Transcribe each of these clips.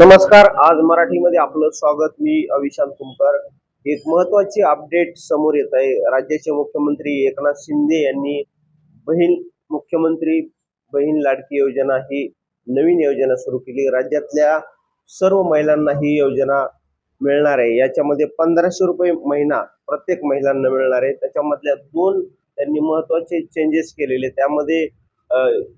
नमस्कार आज मराठीमध्ये आपलं स्वागत. मी अविशांत कुमकर एक महत्वाची अपडेट समोर येत आहे. राज्याचे मुख्यमंत्री एकनाथ शिंदे यांनी बहीण मुख्यमंत्री बहीण लाडकी योजना ही नवीन योजना सुरू केली. राज्यातल्या सर्व महिलांना ही योजना मिळणार आहे. याच्यामध्ये पंधराशे रुपये महिना प्रत्येक महिलांना मिळणार आहे. त्याच्यामधल्या दोन त्यांनी महत्त्वाचे चेंजेस केलेले त्यामध्ये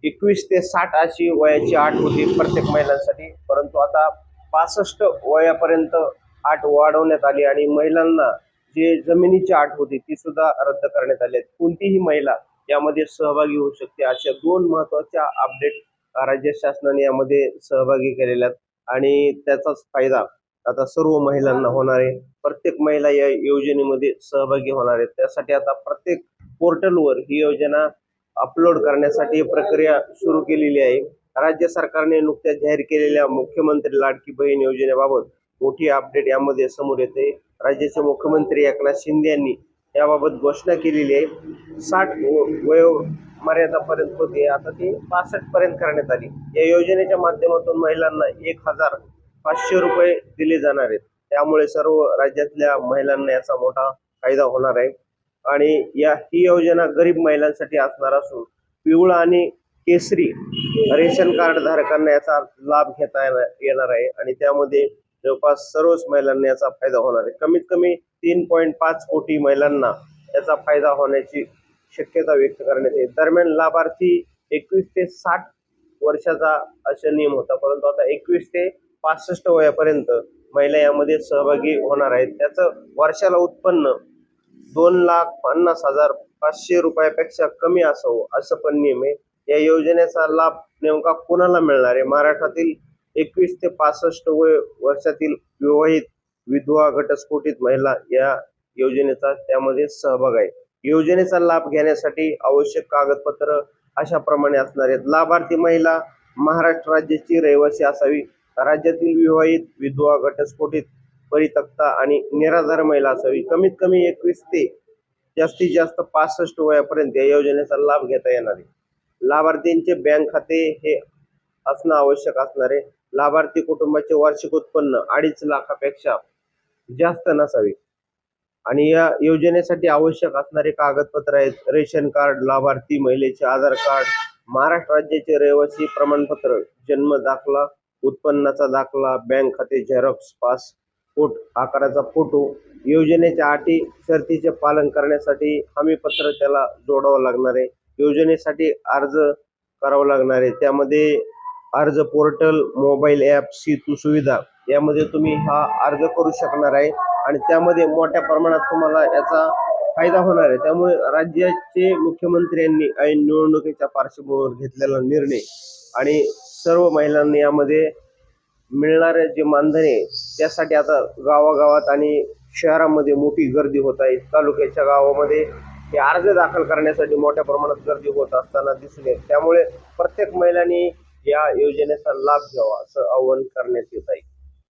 एकवीस ते साठ अशी वयाची आठ होती प्रत्येक महिलांसाठी. परंतु आता पासष्ट वयापर्यंत आठ वाढवण्यात आली आणि महिलांना जे जमिनीची आठ होती ती सुद्धा रद्द करण्यात आली आहे कोणतीही महिला यामध्ये सहभागी होऊ शकते अशा दोन महत्त्वाच्या अपडेट राज्य शासनाने यामध्ये सहभागी केलेल्या आहेत. आणि त्याचाच फायदा आता सर्व महिलांना होणार आहे. प्रत्येक महिला या योजनेमध्ये सहभागी होणार आहेत त्यासाठी आता प्रत्येक पोर्टलवर ही योजना अपलोड करण्यासाठी प्रक्रिया सुरू केलेली आहे. राज्य सरकारने नुकत्याच जाहीर केलेल्या मुख्यमंत्री लाडकी बहीण योजनेबाबत मोठी अपडेट यामध्ये समोर येते. राज्याचे मुख्यमंत्री एकनाथ शिंदे यांनी याबाबत घोषणा केलेली आहे. साठ वयो मर्यादापर्यंत होते. आता ती पासष्टपर्यंत करण्यात आली. या योजनेच्या माध्यमातून महिलांना एक हजार पाचशे रुपये दिले जाणार आहेत. त्यामुळे सर्व राज्यातल्या महिलांना याचा मोठा फायदा होणार आहे. आणि या ही योजना गरीब महिलांसाठी असणार असून पिवळा आणि केसरी रेशन कार्ड धारकांना याचा लाभ घेता येणार येणार आहे. आणि त्यामध्ये जवळपास सर्वच महिलांना याचा फायदा होणार आहे. कमीत कमी तीन पॉईंट पाच कोटी महिलांना याचा फायदा होण्याची शक्यता व्यक्त करण्यात येईल. दरम्यान लाभार्थी एकवीस ते साठ वर्षाचा असा नियम होता. परंतु आता एकवीस ते पासष्ट वयापर्यंत महिला यामध्ये सहभागी होणार आहेत. त्याचं वर्षाला उत्पन्न दोन लाख पन्नास हजार पाचशे रुपयापेक्षा कमी असावं असं पण नियम आहे. या योजनेचा लाभ नेमका कोणाला मिळणार आहे? महाराष्ट्रातील एकवीस ते पासष्ट वय वर्षातील विवाहित विधवा घटस्फोटित महिला या योजनेचा त्यामध्ये सहभाग आहे. योजनेचा लाभ घेण्यासाठी आवश्यक कागदपत्र अशा प्रमाणे असणार आहेत. लाभार्थी महिला महाराष्ट्र राज्याची रहिवासी असावी. राज्यातील विवाहित विधवा घटस्फोटित परितक्ता आणि निराधार महिला असावी. कमीत कमी एकवीस ते जास्तीत जास्त पासष्ट वयापर्यंत या योजनेचा लाभ घेता येणार आहे. लाभार्थींचे बँक खाते हे असणं आवश्यक असणारे. लाभार्थी कुटुंबाचे वार्षिक उत्पन्न अडीच लाखापेक्षा जास्त नसावे. आणि या योजनेसाठी आवश्यक असणारे कागदपत्र आहेत. रेशन कार्ड लाभार्थी महिलेचे आधार कार्ड महाराष्ट्र राज्याचे रहिवासी प्रमाणपत्र जन्म दाखला उत्पन्नाचा दाखला बँक खाते झेरॉक्स पासपोर्ट आकाराचा फोटो योजनेच्या अटी शर्तीचे पालन करण्यासाठी हमीपत्र त्याला जोडावं लागणार आहे. योजनेसाठी अर्ज करावा लागणार आहे. त्यामध्ये अर्ज पोर्टल मोबाईल ॲप सेतू सुविधा यामध्ये तुम्ही हा अर्ज करू शकणार आहे. आणि त्यामध्ये मोठ्या प्रमाणात तुम्हाला याचा फायदा होणार आहे. त्यामुळे राज्याचे मुख्यमंत्र्यांनी ऐन निवडणुकीच्या पार्श्वभूमीवर घेतलेला निर्णय आणि सर्व महिलांनी यामध्ये मिळणारे जे मानधन आहे त्यासाठी आता गावागावात आणि शहरामध्ये मोठी गर्दी होत आहे. तालुक्याच्या गावामध्ये हे अर्ज दाखल करण्यासाठी मोठ्या प्रमाणात गर्दी होत असताना दिसून येत त्यामुळे प्रत्येक महिलांनी या योजनेचा लाभ घ्यावा असं आवाहन करण्यात येत आहे.